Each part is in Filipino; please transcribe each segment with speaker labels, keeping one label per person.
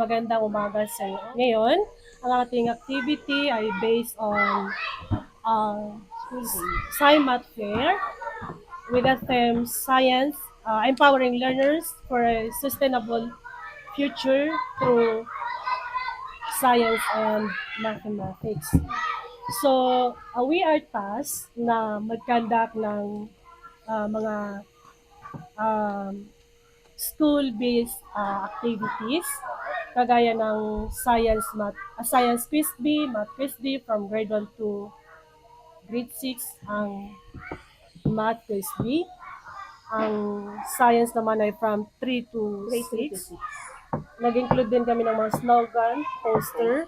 Speaker 1: Magandang umaga sa iyo. Ngayon, ang ating activity ay based on uh, SciMath Fair with the theme Science, uh, Empowering Learners for a Sustainable Future through Science and Mathematics. So, uh, we are tasked na mag-conduct ng uh, mga um, school-based uh, activities kagaya ng science math, uh, science quiz B, math quiz B from grade 1 to grade 6 ang math quiz B. Ang science naman ay from 3 to
Speaker 2: Grade 3 to
Speaker 1: 6. Nag-include din kami ng mga slogan, poster.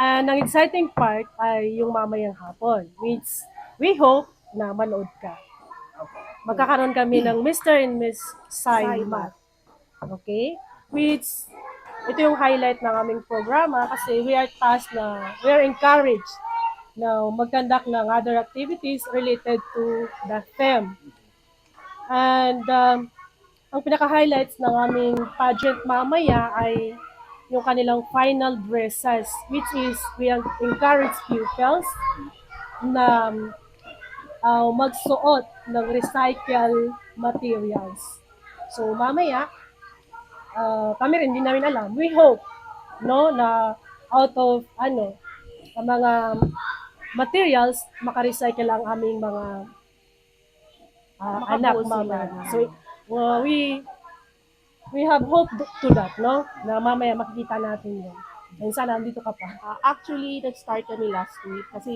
Speaker 1: And ang exciting part ay yung mamayang hapon, which we hope na manood ka. Magkakaroon kami ng Mr. and Miss Sai Math. Okay? Which, ito yung highlight ng aming programa kasi we are tasked na, we are encouraged na mag-conduct ng other activities related to the theme. And um, ang pinaka-highlights ng aming pageant mamaya ay yung kanilang final dresses, which is we encourage pupils na uh, magsuot ng recycle materials. So mamaya, uh, kami rin hindi namin alam. We hope no na out of ano ang mga materials maka-recycle ang aming mga uh, anak
Speaker 2: ng-
Speaker 1: So uh, we we have hope to that, no? Na mamaya makikita natin yun. And sana andito ka pa.
Speaker 2: Ah, actually, nag-start kami last week kasi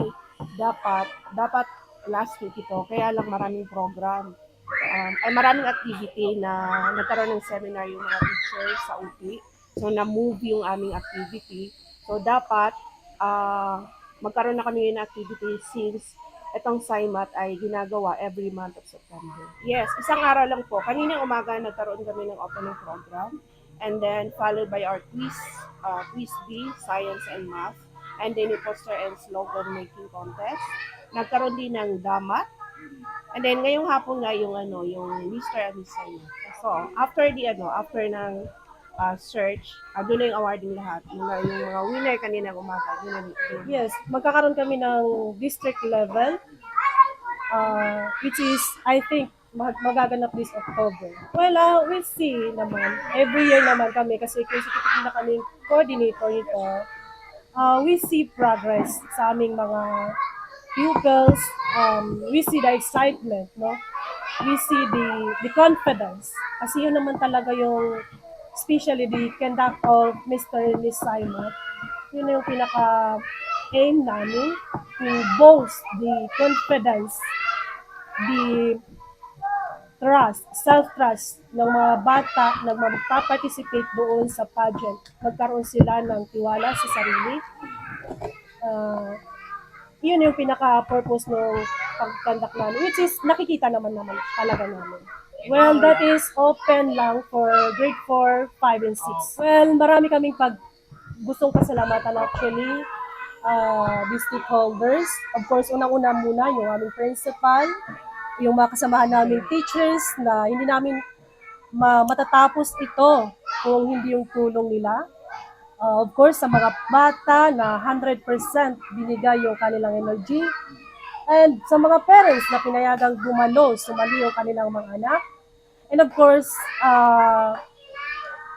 Speaker 2: dapat, dapat last week ito, kaya lang maraming program. Um, ay maraming activity na nagkaroon ng seminar yung mga teachers sa UP. So, na-move yung aming activity. So, dapat ah, magkaroon na kami ng activity since itong SciMath ay ginagawa every month of September. Yes, isang araw lang po. Kaninang umaga nagkaroon kami ng opening program and then followed by our quiz, uh, quiz B, Science and Math, and then yung poster and slogan making contest. Nagkaroon din ng damat. And then ngayong hapon nga yung ano, yung Mr. and Miss. So, after the ano, after ng uh, search, uh, doon na yung awarding lahat. Yung, yung mga winner kaninang umaga. Na, doon.
Speaker 1: Yes, magkakaroon kami ng district level, uh, which is, I think, mag magaganap this October. Well, uh, we'll see naman. Every year naman kami, kasi consecutive na kami coordinator nito, uh, we see progress sa aming mga pupils. Um, we see the excitement, no? We see the the confidence. Kasi yun naman talaga yung, especially the conduct of Mr. and Miss Simon. Yun yung pinaka aim namin to boast the confidence, the trust, self-trust ng mga bata na magpa-participate doon sa pageant. Magkaroon sila ng tiwala sa sarili. Uh, yun yung pinaka-purpose ng pag-conduct namin, which is nakikita naman naman talaga namin. Well, that is open lang for grade 4, 5, and 6. Well, marami kaming pag gustong pasalamatan actually uh, the stakeholders. Of course, unang-una muna yung aming principal, yung mga kasamahan namin teachers na hindi namin ma- matatapos ito kung hindi yung tulong nila. Uh, of course, sa mga bata na 100% binigay yung kanilang energy. And sa mga parents na pinayagang gumalo, sumali yung kanilang mga anak. And of course, uh,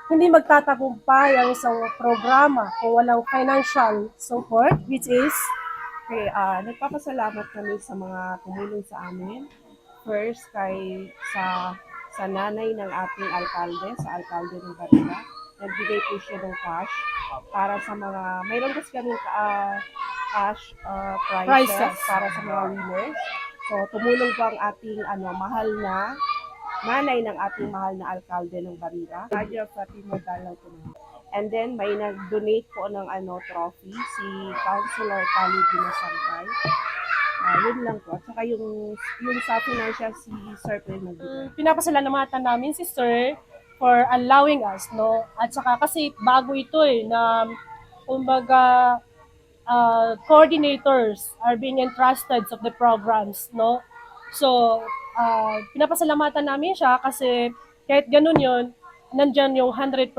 Speaker 1: hindi magtatagumpay ang isang programa kung walang financial support, which is
Speaker 2: Okay, ah nagpapasalamat kami sa mga tumulong sa amin. First, kay sa sa nanay ng ating alkalde, sa alkalde ng Barila. Nagbigay po siya ng cash para sa mga, mayroon kasi kami ah, cash ah, prizes,
Speaker 1: Prizes.
Speaker 2: para sa mga winners. So, tumulong po ang ating ano, mahal na nanay ng ating mahal na alkalde ng Barila. Raja Fatima Dalaw. And then may nag-donate po ng ano trophy si Councilor Kali Dinasangkay. Ah, yun lang po. At saka yung, yung sa financial si Sir po yung nagbigay.
Speaker 1: pinapasalamatan namin si Sir for allowing us, no? At saka kasi bago ito eh, na kumbaga uh, coordinators are being entrusted of the programs, no? So, uh, pinapasalamatan namin siya kasi kahit ganun yon nandyan yung 100%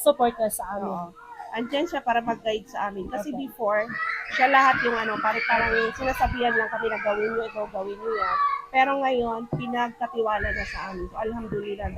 Speaker 1: support na sa amin.
Speaker 2: Oo. Andyan siya para mag-guide sa amin. Kasi
Speaker 1: Okay.
Speaker 2: before, siya lahat yung ano, parang, parang sinasabihan lang kami na gawin nyo ito, gawin nyo yan. Pero ngayon, pinagkatiwala na sa amin. So, alhamdulillah.